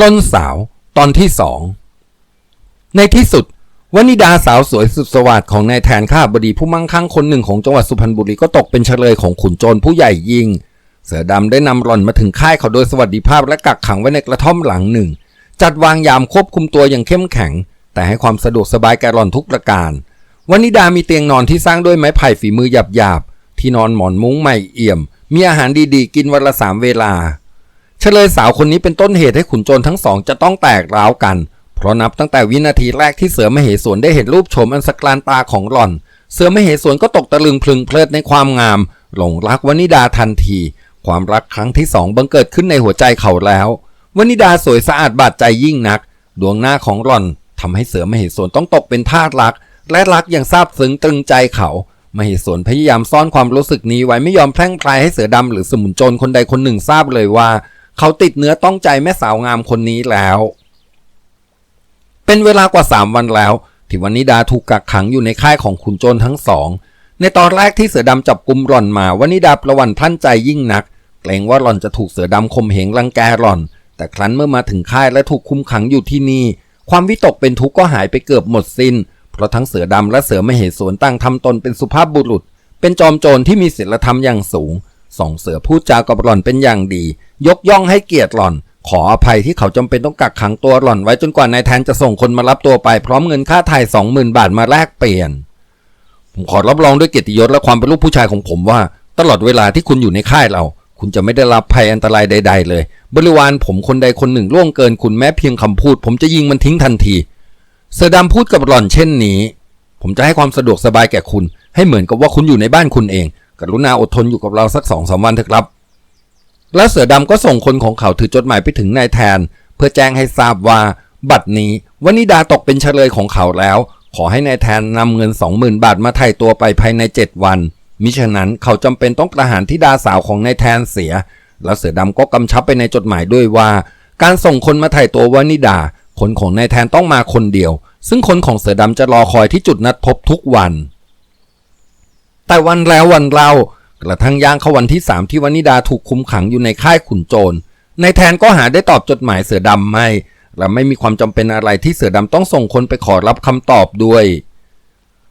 ปล้นสาวตอนที่สอง ในที่สุดวนิดาสาวสวยสุดสวัสดของนายแทนข้าบดีผู้มั่งคั่งคนหนึ่งของจังหวัดสุพรรณบุรีก็ตกเป็นเฉลยของขุนโจรผู้ใหญ่ยิง เสือดำได้นำหล่อนมาถึงค่ายเขาโดยสวัสดิภาพและกักขังไว้ในกระท่อมหลังหนึ่ง จัดวางยามควบคุมตัวอย่างเข้มแข็ง แต่ให้ความสะดวกสบายแก่หล่อนทุกประการวนิดามีเตียงนอนที่สร้างด้วยไม้ไผ่ฝีมือหยาบๆที่นอนหมอนมุ้งใหม่เอี่ยม มีอาหารดีๆ กินวันละสามเวลา เฉลยสาวคนนี้เป็นต้นเหตุให้ขุนโจรทั้งสองจะต้องแตกร้าวกัน เพราะนับตั้งแต่วินาทีแรกที่เสือมเหสวนได้เห็นรูปโฉมอันสกลานตาของหล่อน เสือมเหสวนก็ตกตะลึงพลึงเพลิดในความงาม หลงรักวนิดาทันที ความรักครั้งที่สองบังเกิดขึ้นในหัวใจเขาแล้ววนิดาสวยสะอาดบาดใจยิ่งนัก ดวงหน้าของหล่อนทำให้เสือมเหสวนต้องตกเป็นทาสรัก และรักอย่างซาบซึ้งตรึงใจเขามเหสวนพยายามซ่อนความรู้สึกนี้ไว้ไม่ยอมแพร่งพรายให้เสือดำหรือสมุนโจรคนใดคนหนึ่งทราบเลยว่า เขาติดเนื้อต้องใจแม่สาวงามคนนี้แล้ว เป็นเวลากว่าสามวันแล้ว ที่วันนิดาถูกกักขังอยู่ในค่ายของขุนโจรทั้งสอง ในตอนแรกที่เสือดำจับกุมหล่อนมาวันนิดาประวันพลั่นใจยิ่งนัก เกรงว่าหล่อนจะถูกเสือดำข่มเหงรังแกหล่อน แต่ครั้นเมื่อมาถึงค่ายและถูกคุมขังอยู่ที่นี่ ความวิตกเป็นทุกข์ก็หายไปเกือบหมดสิน้น เพราะทั้งเสือดำและเสือไม่เหสวนตั้งทำตนเป็นสุภาพบุรุษ เป็นจอมโจรที่มีศีลธรรมอย่างสูง สองเสือพูดจากับหล่อนเป็นอย่างดี ยกย่องให้เกียรติหล่อน ขออภัยที่เขาจำเป็นต้องกักขังตัวหล่อนไว้จนกว่านายแทนจะส่งคนมารับตัวไปพร้อมเงินค่าไถ่สองหมื่นบาทมาแลกเปลี่ยน ผมขอรับรองด้วยเกียรติยศและความเป็นลูกผู้ชายของผมว่า ตลอดเวลาที่คุณอยู่ในค่ายเรา คุณจะไม่ได้รับภัยอันตรายใด ๆ เลย บริวารผมคนใดคนหนึ่งล่วงเกินคุณแม้เพียงคำพูด ผมจะยิงมันทิ้งทันที เสือดำพูดกับหล่อนเช่นนี้ ผมจะให้ความสะดวกสบายแก่คุณ ให้เหมือนกับว่าคุณอยู่ในบ้านคุณเอง กรุณาอดทนอยู่กับเราสักสองสามวันเถอะครับ แล้วเสือดำก็ส่งคนของเขาถือจดหมายไปถึงนายแทน เพื่อแจ้งให้ทราบว่า บัดนี้วนิดาตกเป็นเฉลยของเขาแล้ว ขอให้นายแทนนำเงินสองหมื่นบาทมาไถ่ตัวไปภายในเจ็ดวัน มิฉะนั้นเขาจำเป็นต้องประหารทิดาสาวของนายแทนเสีย แล้วเสือดำก็กำชับไปในจดหมายด้วยว่า การส่งคนมาไถ่ตัววนิดา คนของนายแทนต้องมาคนเดียว ซึ่งคนของเสือดำจะรอคอยที่จุดนัดพบทุกวัน แต่วันแล้ววันเล่ากระทั่งย่างเข้าวันที่สามที่วนิดาถูกคุมขังอยู่ในค่ายขุนโจรนายแทนก็หาได้ตอบจดหมายเสือดำไม่ และไม่มีความจำเป็นอะไรที่เสือดำต้องส่งคนไปขอรับคำตอบด้วย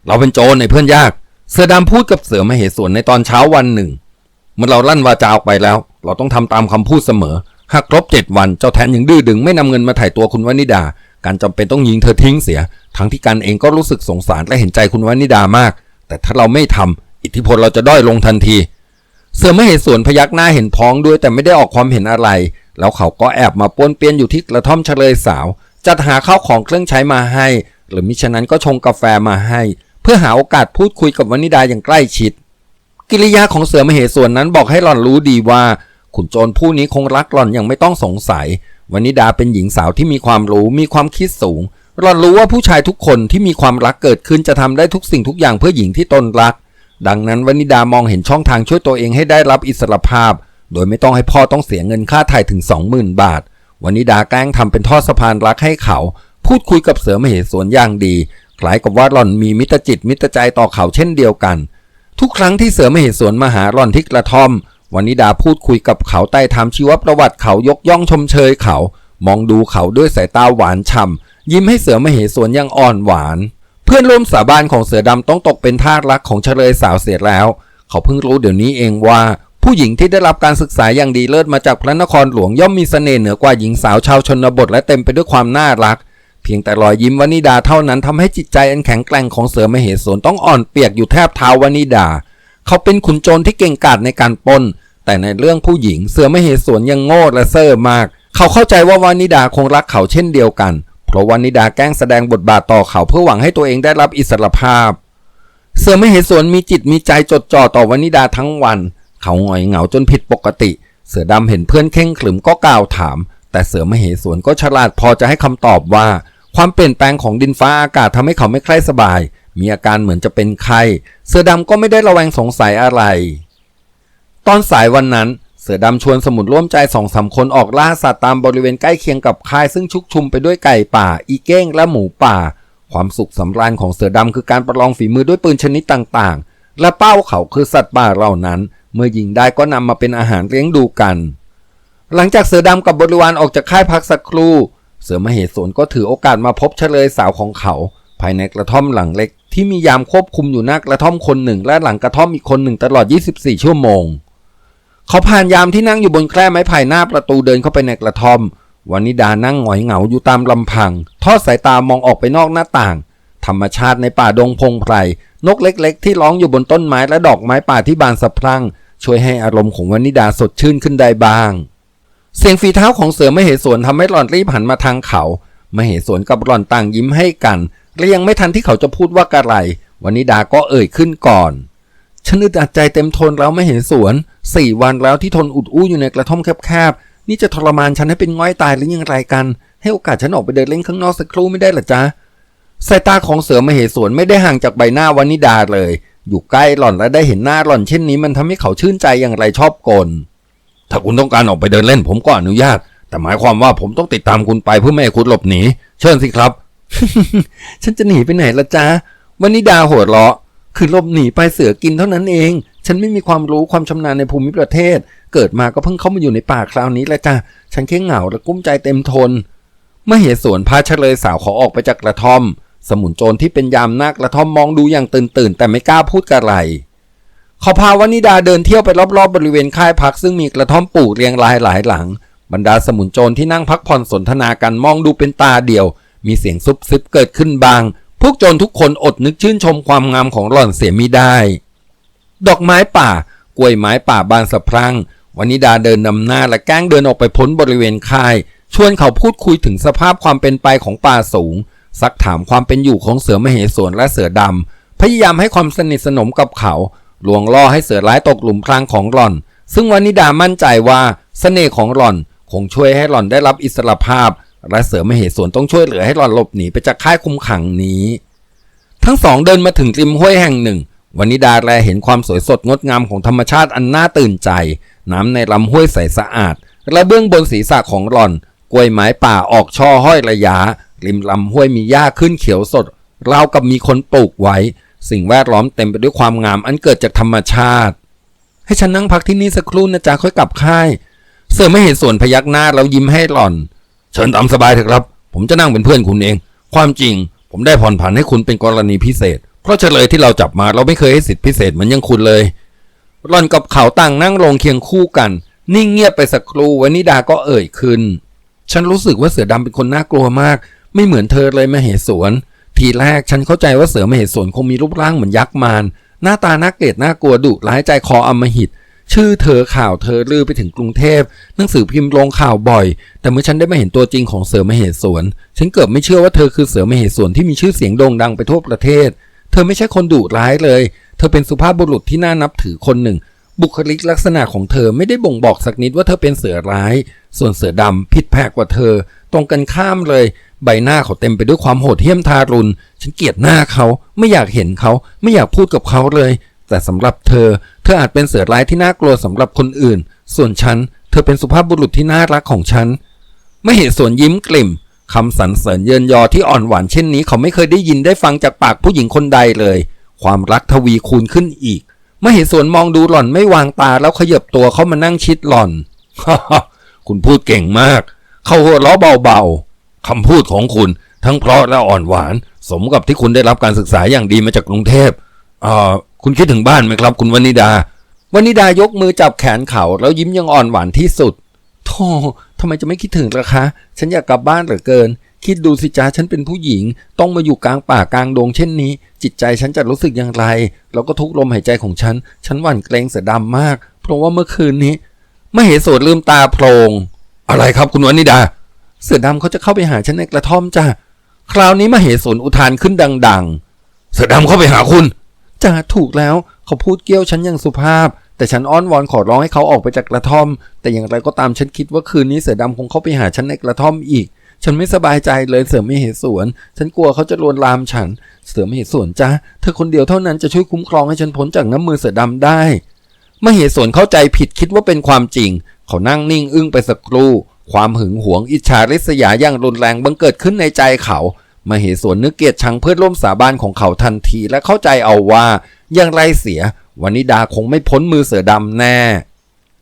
เราเป็นโจรในเพื่อนยาก เสือดำพูดกับเสือมเหสวนในตอนเช้าวันหนึ่ง เมื่อเราลั่นวาจาออกไปแล้ว เราต้องทำตามคำพูดเสมอ หากครบเจ็ดวันเจ้าแทนยังดื้อดึงไม่นำเงินมาถ่ายตัวคุณวนิดา การจำเป็นต้องยิงเธอทิ้งเสีย ทั้งที่การเองก็รู้สึกสงสารและเห็นใจคุณวนิดามาก แต่ถ้าเราไม่ทำ อิทธิพลเราจะด้อยลงทันที เสือมเหสวนพยักหน้าเห็นพ้องด้วยแต่ไม่ได้ออกความเห็นอะไร แล้วเขาก็แอบมาป้วนเปี้ยนอยู่ที่กระท่อมเฉลยสาว จัดหาข้าวของเครื่องใช้มาให้ หรือมิฉะนั้นก็ชงกาแฟมาให้ เพื่อหาโอกาสพูดคุยกับวนิดาอย่างใกล้ชิด กิริยาของเสือมเหสวนนั้นบอกให้หล่อนรู้ดีว่า ขุนโจรผู้นี้คงรักหล่อนอย่างไม่ต้องสงสัยวนิดาเป็นหญิงสาวที่มีความรู้มีความคิดสูงหล่อนรู้ว่าผู้ชายทุกคนที่มีความรักเกิดขึ้นจะทำได้ทุกสิ่งทุกอย่างเพื่อหญิงที่ตนรัก ดังนั้นวนิดามองเห็นช่องทางช่วยตัวเองให้ได้รับอิสรภาพ โดยไม่ต้องให้พ่อต้องเสียเงินค่าถ่ายถึง 20,000 บาทวนิดาแกล้งทำเป็นทอดสะพานรักให้เขา พูดคุยกับเสือมเหสวนอย่างดีคล้ายกับว่าหล่อนมีมิตรจิตมิตรใจต่อเขาเช่นเดียวกัน ทุกครั้งที่เสือมเหสวนมาหาหล่อนที่กระท่อมวนิดาพูดคุยกับเขาใต้ถามชีวประวัติเขายกย่องชมเชยเขา มองดูเขาด้วยสายตาหวานฉ่ำยิ้มให้เสือมเหสวนอย่างอ่อนหวาน เพื่อนร่วมสาบานของเสือดำต้องตกเป็นทาสรักของเฉลยสาวเสียแล้ว เขาเพิ่งรู้เดี๋ยวนี้เองว่า ผู้หญิงที่ได้รับการศึกษาอย่างดีเลิศมาจากพระนครหลวงย่อมมีเสน่ห์เหนือกว่าหญิงสาวชาวชนบทและเต็มไปด้วยความน่ารัก เพียงแต่รอยยิ้มวานิดาเท่านั้นทำให้จิตใจอันแข็งแกร่งของเสือมเหสวนต้องอ่อนเปียกอยู่แทบเท้าวานิดา เขาเป็นขุนโจรที่เก่งกาจในการปล้น แต่ในเรื่องผู้หญิงเสือมเหสวนยังโง่และเซ่อมาก เขาเข้าใจว่าวานิดาคงรักเขาเช่นเดียวกัน เพราะวานิดาแกล้งแสดงบทบาทต่อเขาเพื่อหวังให้ตัวเองได้รับอิสรภาพ เสือมเหสวนมีจิตมีใจจดจ่อต่อวานิดาทั้งวัน เขาหงอยเหงาจนผิดปกติ เสือดำเห็นเพื่อนเข่งขรึมก็กล่าวถาม แต่เสือมเหสวนก็ฉลาดพอจะให้คำตอบว่า ความเปลี่ยนแปลงของดินฟ้าอากาศทำให้เขาไม่ใคร่สบาย มีอาการเหมือนจะเป็นไข้เสือดำก็ไม่ได้ระแวงสงสัยอะไร ตอนสายวันนั้น สือดำชวนสมุนร่วมใจสองสามคนออกล่าสัตว์ตามบริเวณใกล้เคียงกับค่ายซึ่งชุกชุมไปด้วยไก่ป่า อีเก้งและหมูป่า ความสุขสำราญของเสือดำคือการประลองฝีมือด้วยปืนชนิดต่างๆ และเป้าเขาคือสัตว์ป่าเหล่านั้น เมื่อยิงได้ก็นำมาเป็นอาหารเลี้ยงดูกัน หลังจากเสือดำกับบริวารออกจากค่ายพักสักครู่ เสือมเหสวนก็ถือโอกาสมาพบเฉลยสาวของเขา ภายในกระท่อมหลังเล็ก ที่มียามควบคุมอยู่หน้ากระท่อมคนหนึ่ง และหลังกระท่อมอีกคนหนึ่งตลอด 24 ชั่วโมง เขาผ่านยามที่นั่งอยู่บนแคร่ไม้ไผ่หน้าประตูเดินเข้าไปในกระท่อมวานิดานั่งหงอยเหงาอยู่ตามลำพัง ทอดสายตามองออกไปนอกหน้าต่าง ธรรมชาติในป่าดงพงไพร นกเล็กๆ ที่ร้องอยู่บนต้นไม้และดอกไม้ป่าที่บานสะพรั่ง ช่วยให้อารมณ์ของวานิดาสดชื่นขึ้นได้บ้าง เสียงฝีเท้าของเสือมเหสวนทำให้หล่อนรีบหันมาทางเขา มเหสวนกับหล่อนต่างยิ้มให้กันและยังไม่ทันที่เขาจะพูดว่ากระไรวานิดาก็เอ่ยขึ้นก่อน ฉันอึดอัดใจเต็มทนแล้วไม่เห็นสวนสี่วันแล้วที่ทนอุดอู้อยู่ในกระท่อมแคบๆ นี่จะทรมานฉันให้เป็นง่อยตายหรือยังไรกัน ให้โอกาสฉันออกไปเดินเล่นข้างนอกสักครู่ไม่ได้หรอจ๊ะสายตาของเสือมเหสวนไม่ได้ห่างจากใบหน้าวานิดาเลย อยู่ใกล้หล่อนและได้เห็นหน้าหล่อนเช่นนี้มันทำให้เขาชื่นใจอย่างไรชอบกลถ้าคุณต้องการออกไปเดินเล่น ผมก็อนุญาต แต่หมายความว่าผมต้องติดตามคุณไปเพื่อไม่ให้คุณหลบหนี เชิญสิครับ ฉันจะหนีไปไหนละจ๊ะวานิดาหัวเราะ คือหลบหนีไปเสือกินเท่านั้นเอง ฉันไม่มีความรู้ความชำนาญในภูมิประเทศ เกิดมาก็เพิ่งเข้ามาอยู่ในป่าคราวนี้แหละจ้ะฉันแค่เหงาและกุ้มใจเต็มทน เมื่อเหตุสวนพาเฉลยสาวขอออกไปจากกระท่อม สมุนโจรที่เป็นยามน้ากระท่อมมองดูอย่างตื่นตื่นแต่ไม่กล้าพูดกระไรเขาพาวานิดาเดินเที่ยวไปรอบๆบบริเวณค่ายพักซึ่งมีกระท่อมปลูกเรียงรายหลายหลัง บรรดาสมุนโจรที่นั่งพักผ่อนสนทนากันมองดูเป็นตาเดียว มีเสียงซุบซิบเกิดขึ้นบาง วกโจรทุกคนอดนึกชื่นชมความงามของหล่อนเสียมิได้ ดอกไม้ป่ากล้วยไม้ป่าบานสะพรั่งวานิดาเดินนำหน้าและแก้งเดินออกไปพ้นบริเวณค่าย ชวนเขาพูดคุยถึงสภาพความเป็นไปของป่าสูง ซักถามความเป็นอยู่ของเสือมเหสวนและเสือดำ พยายามให้ความสนิทสนมกับเขาลวงล่อให้เสือร้ายตกหลุมพรางของหล่อน ซึ่งวานิดามั่นใจว่าเสน่ห์ของหล่อน คงช่วยให้หล่อนได้รับอิสรภาพ และเสือมเหสวนต้องช่วยเหลือให้หล่อนหลบหนีไปจากค่ายคุมขังนี้ ทั้งสองเดินมาถึงริมห้วยแห่งหนึ่งวานิดาแลเห็นความสวยสดงดงามของธรรมชาติอันน่าตื่นใจ น้ำในลำห้วยใสสะอาด และเบื้องบนศีรษะของหล่อน กล้วยไม้ป่าออกช่อห้อยระยะ ริมลำห้วยมีหญ้าขึ้นเขียวสดราวกับมีคนปลูกไว้ สิ่งแวดล้อมเต็มไปด้วยความงามอันเกิดจากธรรมชาติ ให้ฉันนั่งพักที่นี่สักครู่นะจ๊ะค่อยกลับค่าย เสือไม่เห็นส่วนพยักหน้าแล้วยิ้มให้หล่อน ชิญตามสบายเถอะครับ ผมจะนั่งเป็นเพื่อนคุณเอง ความจริง ผมได้ผ่อนผันให้คุณเป็นกรณีพิเศษ เพราะเฉลยที่เราจับมาเราไม่เคยให้สิทธิพิเศษเหมือนยังคุณเลยหล่อนกับเขาต่างนั่งลงเคียงคู่กัน นิ่งเงียบไปสักครู่วนิดาก็เอ่ยขึ้น ฉันรู้สึกว่าเสือดำเป็นคนน่ากลัวมาก ไม่เหมือนเธอเลยมเหสวน ทีแรกฉันเข้าใจว่าเสือมเหสวนคงมีรูปร่างเหมือนยักษ์มารหน้าตาน่าเกลียดน่ากลัวดุร้ายใจคออมหิต ชื่อเธอข่าวเธอลือไปถึงกรุงเทพหนังสือพิมพ์ลงข่าวบ่อย แต่เมื่อฉันได้มาเห็นตัวจริงของเสือมเหสวน ฉันเกือบไม่เชื่อว่าเธอคือเสือมเหสวนที่มีชื่อเสียงโด่งดังไปทั่วประเทศ เธอไม่ใช่คนดุร้ายเลย เธอเป็นสุภาพบุรุษที่น่านับถือคนหนึ่ง บุคลิกลักษณะของเธอไม่ได้บ่งบอกสักนิดว่าเธอเป็นเสือร้าย ส่วนเสือดำผิดแผกกว่าเธอ ตรงกันข้ามเลย ใบหน้าเขาเต็มไปด้วยความโหดเหี้ยมทารุณ ฉันเกลียดหน้าเขาไม่อยากเห็นเขาไม่อยากพูดกับเขาเลย แต่สำหรับเธอ เธออาจเป็นเสือร้ายที่น่ากลัวสำหรับคนอื่น ส่วนฉัน เธอเป็นสุภาพบุรุษที่น่ารักของฉัน ไม่เห็นส่วนยิ้มกลิ่มคำสรรเสริญเยินยอที่อ่อนหวานเช่นนี้เขาไม่เคยได้ยินได้ฟังจากปากผู้หญิงคนใดเลย ความรักทวีคูณขึ้นอีกไม่เห็นส่วนมองดูหล่อนไม่วางตาแล้วขยับตัวเข้ามานั่งชิดหล่อน คุณพูดเก่งมาก เขาหัวเราะเบาๆคำพูดของคุณ ทั้งเพราะและอ่อนหวาน สมกับที่คุณได้รับการศึกษาอย่างดีมาจากกรุงเทพเอ่อ คุณคิดถึงบ้านไหมครับ คุณวนิดาวนิดายกมือจับแขนเขาแล้วยิ้มยังอ่อนหวานที่สุดโธ่ทำไมจะไม่คิดถึงล่ะคะ ฉันอยากกลับบ้านเหลือเกิน คิดดูสิจ้าฉันเป็นผู้หญิง ต้องมาอยู่กลางป่ากลางดงเช่นนี้ จิตใจฉันจะรู้สึกอย่างไร แล้วก็ทุกลมหายใจของฉัน ฉันหวั่นเกรงเสือดำมาก เพราะว่าเมื่อคืนนี้มเหสวนลืมตาโพลงอะไรครับคุณวนิดา เสือดำเขาจะเข้าไปหาฉันในกระท่อมจ้าคราวนี้มเหสวนอุทานขึ้นดัง ๆ เสือดำเข้าไปหาคุณ จ้าถูกแล้วเขาพูดเกี้ยวฉันอย่างสุภาพ แต่ฉันอ้อนวอนขอร้องให้เขาออกไปจากกระท่อม แต่อย่างไรก็ตามฉันคิดว่าคืนนี้เสือดำคงเข้าไปหาฉันในกระท่อมอีก ฉันไม่สบายใจเลยเสือไม่เหตุสวน ฉันกลัวเขาจะลวนลามฉัน เสือไม่เหตุสวนจ้าเธอคนเดียวเท่านั้นจะช่วยคุ้มครองให้ฉันพ้นจากน้ำมือเสือดำได้มเหสวนเข้าใจผิดคิดว่าเป็นความจริง เขานั่งนิ่งอึ้งไปสักครู่ ความหึงหวงอิจฉาริษยาอย่างรุนแรงบังเกิดขึ้นในใจเขา มเหสวนนึกเกลียดชังเพื่อนร่วมสาบานของเขาทันทีและเข้าใจเอาว่าอย่างไรเสียวานิดาคงไม่พ้นมือเสือดำแน่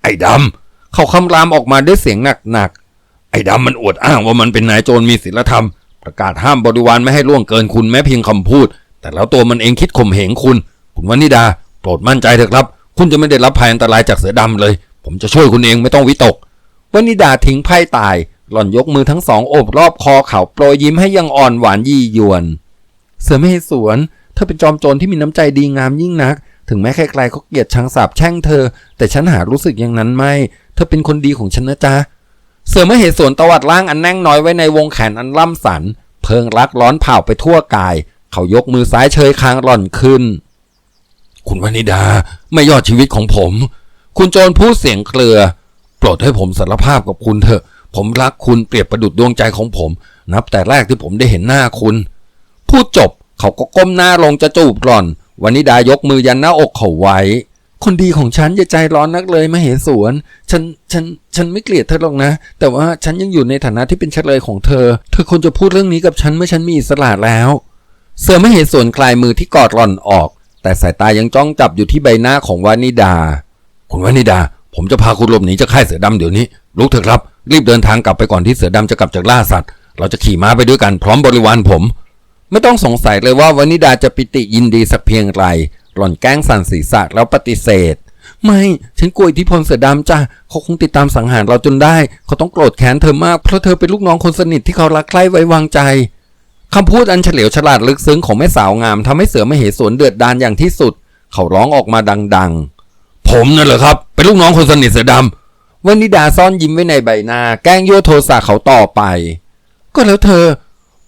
ไอ้ดำเขาคำรามออกมาด้วยเสียงหนักๆไอ้ดำมันอวดอ้างว่ามันเป็นนายโจรมีศีลธรรม ประกาศห้ามบริวารไม่ให้ล่วงเกินคุณแม้เพียงคำพูด แต่แล้วตัวมันเองคิดข่มเหงคุณ คุณวันนิดาโปรดมั่นใจเถอะครับ คุณจะไม่ได้รับภัยอันตรายจากเสือดำเลย ผมจะช่วยคุณเองไม่ต้องวิตกวันนิดาทิ้งไพ่ตาย หล่อนยกมือทั้งสองโอบรอบคอเขาโปรยยิ้มให้ยังอ่อนหวานยี่ยวน เสือไม่ให้สวนเธอเป็นจอมโจรที่มีน้ำใจดีงามยิ่งนัก ถึงแม้ใครๆเขาเกลียดชังสาบแช่งเธอ แต่ฉันหารู้สึกอย่างนั้นไม่ เธอเป็นคนดีของฉันนะจ๊ะ เสือไม่เห็นสวนตวัดล่างอันแน่งน้อยไว้ในวงแขนอันล่ำสัน เพิงรักร้อนเผาไปทั่วกาย เขายกมือซ้ายเชยคางหล่อนขึ้น คุณวนิดาไม่ยอดชีวิตของผม คุณโจรพูดเสียงเคลือ โปรดให้ผมสารภาพกับคุณเถอะ ผมรักคุณเปรียบประดุดดวงใจของผม นับแต่แรกที่ผมได้เห็นหน้าคุณ พูดจบเขาก็ก้มหน้าลงจะจูบหล่อนวนิดายกมือยันหน้าอกเขาไว้ คนดีของฉันอย่าใจร้อนนักเลยมาเหสวน ฉันฉันฉันไม่เกลียดเธอหรอกนะ แต่ว่าฉันยังอยู่ในฐานะที่เป็นชัดเลยของเธอ เธอควรจะพูดเรื่องนี้กับฉันเมื่อฉันมีอิสระแล้ว เสือไม่เหสวนคลายมือที่กอดหล่อนออก แต่สายตายังจ้องจับอยู่ที่ใบหน้าของวานิดา คุณวานิดา ผมจะพาคุณหลบหนีจากค่ายเสือดำเดี๋ยวนี้ลุกเถอะครับ รีบเดินทางกลับไปก่อนที่เสือดำจะกลับจากล่าสัตว์ เราจะขี่ม้าไปด้วยกันพร้อมบริวารผม ไม่ต้องสงสัยเลยว่าวานิดาจะปิติยินดีสักเพียงไรหล่อนแกล้งสั่นศีรษะแล้วปฏิเสธ ไม่ฉันกลัวอิทธิพลเสือดำจ้ะเขาคงติดตามสังหารเราจนได้ เขาต้องโกรธแค้นเธอมากเพราะเธอเป็นลูกน้องคนสนิทที่เขารักใคร่ไว้วางใจคำพูดอันเฉลียวฉลาดลึกซึ้งของแม่สาวงามทำให้เสือมเหสวนเดือดดานอย่างที่สุด เขาร้องออกมาดัง ๆ ผมนั่นเหรอครับ เป็นลูกน้องคนสนิทเสือดำ วันนิดาซ่อนยิ้มไว้ในใบหน้า แกล้งยั่วโทสะเขาต่อไป ก็แล้วเธอ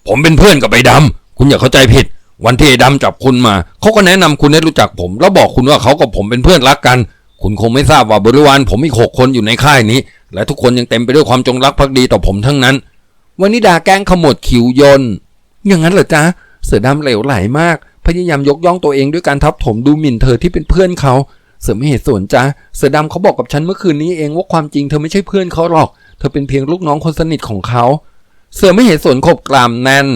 ผมเป็นเพื่อนกับไอ้ดำคุณอย่าเข้าใจผิด วันที่ไอ้ดำจับคุณมา เขาก็แนะนำคุณให้รู้จักผม แล้วบอกคุณว่าเขากับผมเป็นเพื่อนรักกัน คุณคงไม่ทราบว่าบริวารผมอีกหกคนอยู่ในค่ายนี้ และทุกคนยังเต็มไปด้วยความจงรักภักดีต่อผมทั้งนั้นวนิดาแกล้งขมวดคิ้วยนอย่างนั้นเหรอจ๊ะเสือดำเหลวไหลมาก พยายามยกย่องตัวเองด้วยการทับถมดูหมิ่นเธอที่เป็นเพื่อนเขา เสือไม่เหตุส่วนจ้ะเสือดำเขาบอกกับฉันเมื่อคืนนี้เองว่าความจริงเธอไม่ใช่เพื่อนเขาหรอก เธอเป็นเพียงลูกน้องคนสนิทของเขา เสือไม่เหตุส่วนขบกรามแน่น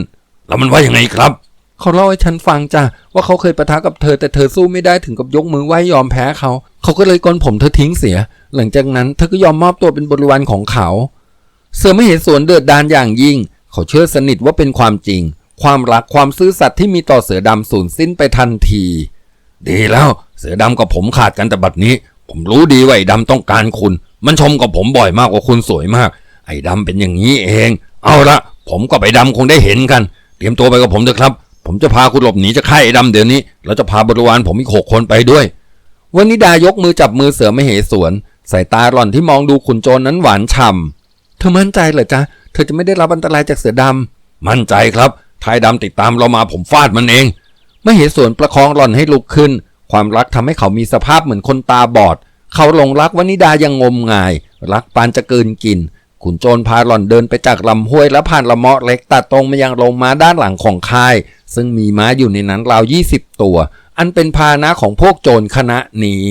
แล้วมันว่ายังไงครับ เขาเล่าให้ฉันฟังจ้ะว่าเขาเคยปะทะกับเธอแต่เธอสู้ไม่ได้ถึงกับยกมือไหว้ยอมแพ้เขา เขาก็เลยกลผมเธอทิ้งเสีย หลังจากนั้นเธอก็ยอมมอบตัวเป็นบริวารของเขา เสือไม่เห็นสวนเดือดดานอย่างยิ่ง เขาเชื่อสนิทว่าเป็นความจริง ความรักความซื่อสัตย์ที่มีต่อเสือดำสูญสิ้นไปทันที ดีแล้ว เสือดำกับผมขาดกันแต่บัดนี้ ผมรู้ดีว่าไอ้ดำต้องการคุณ มันชมกับผมบ่อยมากว่าคุณสวยมาก ไอ้ดำเป็นอย่างนี้เอง เอาละผมกับไอ้ดำคงได้เห็นกัน เตรียมตัวไปกับผมเถอะครับ ผมจะพาคุณหลบหนีจากค่ายไอ้ดำเดี๋ยวนี้แล้วจะพาบริวารผมอีกหกคนไปด้วยวันนิดายกมือจับมือเสือไม่เหสวนสายตาหล่อนที่มองดูขุนโจรนั้นหวานฉ่ำเธอมั่นใจเหรอจ๊ะเธอจะไม่ได้รับอันตรายจากเสือดำมั่นใจครับทายดำติดตามเรามาผมฟาดมันเอง ไม่เหสวนประคองหล่อนให้ลุกขึ้น ความรักทำให้เขามีสภาพเหมือนคนตาบอด เขาหลงรักวนิดายังงมงาย รักปานจะเกินกิน ขุนโจรพาหล่อนเดินไปจากลำห้วยและผ่านละเมาะเล็กตัดตรงมายังโรงม้าด้านหลังของค่าย ซึ่งมีม้าอยู่ในนั้นราวยี่สิบตัว อันเป็นพาหนะของพวกโจรคณะนี้